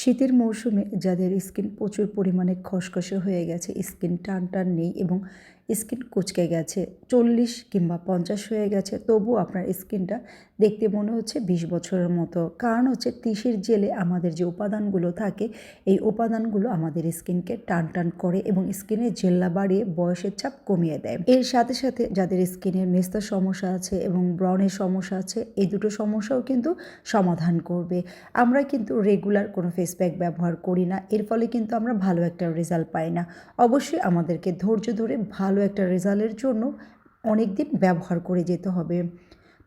শীতের মৌসুমে যাদের স্কিন প্রচুর পরিমাণে খসখসে হয়ে গেছে স্কিন টান টান নেই এবং স্কিন কুচকে গেছে, চল্লিশ কিংবা পঞ্চাশ হয়ে গেছে তবু আপনার স্কিনটা দেখতে মনে হচ্ছে বিশ বছরের মতো। কারণ হচ্ছে তিসির জেলে আমাদের যে উপাদানগুলো থাকে, এই উপাদানগুলো আমাদের স্কিনকে টান টান করে এবং স্কিনের জেল্লা বাড়িয়ে বয়সের চাপ কমিয়ে দেয়। এর সাথে সাথে যাদের স্কিনের মেস্তার সমস্যা আছে এবং ব্রণের সমস্যা আছে, এই দুটো সমস্যাও কিন্তু সমাধান করবে। আমরা কিন্তু রেগুলার কোনো ফেস প্যাক ব্যবহার করি না, এর ফলে কিন্তু আমরা ভালো একটা রেজাল্ট পাই না। অবশ্যই আমাদেরকে ধৈর্য ধরে ভালো একটা রেজাল্টের জন্য অনেক দিন ব্যবহার করে যেতে হবে।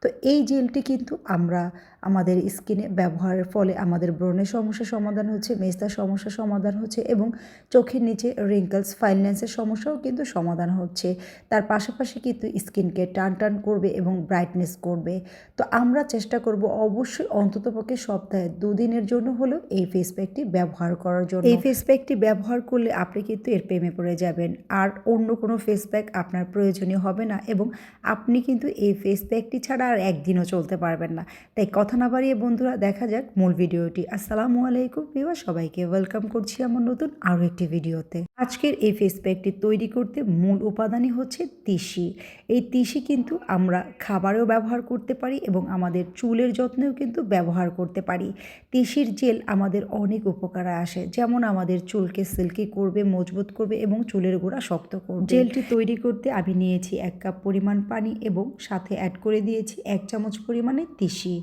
তো এই জেলটি কিন্তু আমরা আমাদের স্কিনে ব্যবহারের ফলে আমাদের ব্রণের সমস্যা সমাধান হচ্ছে মেস্তার সমস্যা সমাধান হচ্ছে এবং চোখের নিচে রিঙ্কলস ফাইলনেন্সের সমস্যাও কিন্তু সমাধান হচ্ছে। তার পাশাপাশি কিন্তু স্কিনকে টান টান করবে এবং ব্রাইটনেস করবে। তো আমরা চেষ্টা করব অবশ্যই অন্ততপক্ষে সপ্তাহে দুদিনের জন্য হলেও এই ফেস প্যাকটি ব্যবহার করার জন্য। এই ফেস প্যাকটি ব্যবহার করলে আপনি কিন্তু এর প্রেমে পড়ে যাবেন। আর অন্য কোনো ফেস প্যাক আপনার প্রয়োজনীয় হবে না এবং আপনি কিন্তু এই ফেস প্যাকটি ছাড়া আর একদিনও চলতে পারবেন না। তাই কথা না বাড়িয়ে বন্ধুরা, দেখা যাক মূল ভিডিওটি। আসসালামু আলাইকুম বিবা সবাইকে ওয়েলকাম করছি আমার নতুন আরও একটি ভিডিওতে। আজকের এই ফেস প্যাকটি তৈরি করতে মূল উপাদানই হচ্ছে তিসি। এই তিসি কিন্তু আমরা খাবারেও ব্যবহার করতে পারি এবং আমাদের চুলের যত্নেও কিন্তু ব্যবহার করতে পারি। তিসির জেল আমাদের অনেক উপকারে আসে, যেমন আমাদের চুলকে সিল্কি করবে, মজবুত করবে এবং চুলের গোড়া শক্ত করবে। জেলটি তৈরি করতে আমি নিয়েছি এক কাপ পরিমাণ পানি এবং সাথে অ্যাড করে দিয়েছি এক চামচ পরিমাণে তিসি।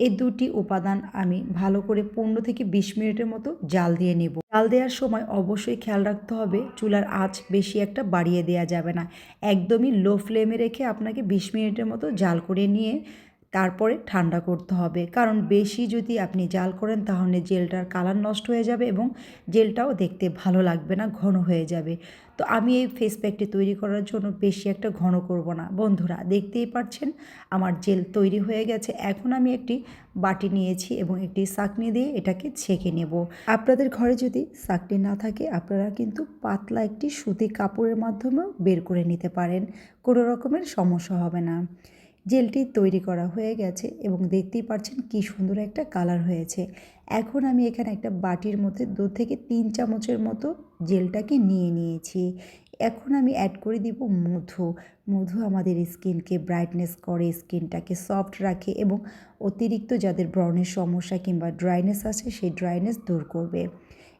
এই দুটি উপাদান আমি ভালো করে পনেরো থেকে বিশ মিনিটের মতো জাল দিয়ে নেব। জাল দেওয়ার সময় অবশ্যই খেয়াল রাখতে হবে চুলার আঁচ বেশি একটা বাড়িয়ে দেওয়া যাবে না। একদমই লো ফ্লেমে রেখে আপনাকে বিশ মিনিটের মতো জাল করে নিয়ে তারপরে ঠান্ডা করতে হবে। কারণ বেশি যদি আপনি জাল করেন তাহলে জেলটার কালার নষ্ট হয়ে যাবে এবং জেলটাও দেখতে ভালো লাগবে না, ঘন হয়ে যাবে। তো আমি এই ফেস প্যাকটি তৈরি করার জন্য বেশি একটা ঘন করব না। বন্ধুরা, দেখতেই পাচ্ছেন আমার জেল তৈরি হয়ে গেছে। এখন আমি একটি বাটি নিয়েছি এবং একটি চাকনি দিয়ে এটাকে ছেঁকে নেব। আপনাদের ঘরে যদি চাকনি না থাকে, আপনারা কিন্তু পাতলা একটি সুতি কাপড়ের মাধ্যমেও বের করে নিতে পারেন। কোনো রকমের সমস্যা হবে না। জেলটি তৈরি করা হয়ে গেছে এবং দেখতেই পাচ্ছেন কি সুন্দর একটা কালার হয়েছে। এখন আমি এখানে একটা বাটির মধ্যে দু থেকে তিন চামচের মতো জেলটাকে নিয়ে নিয়েছি। এখন আমি অ্যাড করে দিব মধু। মধু আমাদের স্কিনকে ব্রাইটনেস করে, স্কিনটাকে সফট রাখে এবং অতিরিক্ত যাদের ব্রণের সমস্যা কিংবা ড্রাইনেস আছে, সেই ড্রাইনেস দূর করবে।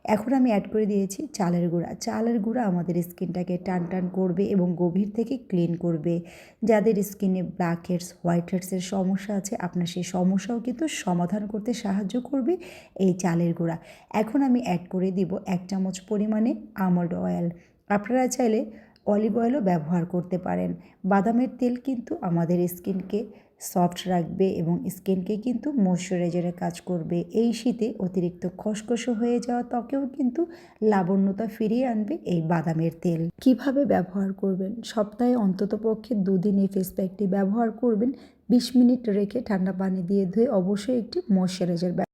এখন আমি অ্যাড করে দিয়েছি চালের গুঁড়া। চালের গুঁড়া আমাদের স্কিনটাকে টান টান করবে এবং গভীর থেকে ক্লিন করবে। যাদের স্কিনে ব্ল্যাক হেডস হোয়াইট হেডসের সমস্যা আছে, আপনার সেই সমস্যাও কিন্তু সমাধান করতে সাহায্য করবে এই চালের গুঁড়া। এখন আমি অ্যাড করে দিব এক চামচ পরিমাণে আমন্ড অয়েল আপনারা চাইলে অলিভ অয়েলও ব্যবহার করতে পারেন। বাদামের তেল কিন্তু আমাদের স্কিনকে সফট রাখবে এবং স্কিনকে কিন্তু ময়শ্চারাইজারের কাজ করবে। এই শীতে অতিরিক্ত খসখসে হয়ে যাওয়া ত্বকেও কিন্তু লাবণ্যতা ফিরিয়ে আনবে এই বাদামের তেল। কীভাবে ব্যবহার করবেন? সপ্তাহে অন্তত পক্ষে দুদিন এই ফেস প্যাকটি ব্যবহার করবেন। বিশ মিনিট রেখে ঠান্ডা পানি দিয়ে ধুয়ে অবশ্যই একটি ময়শ্চারাইজার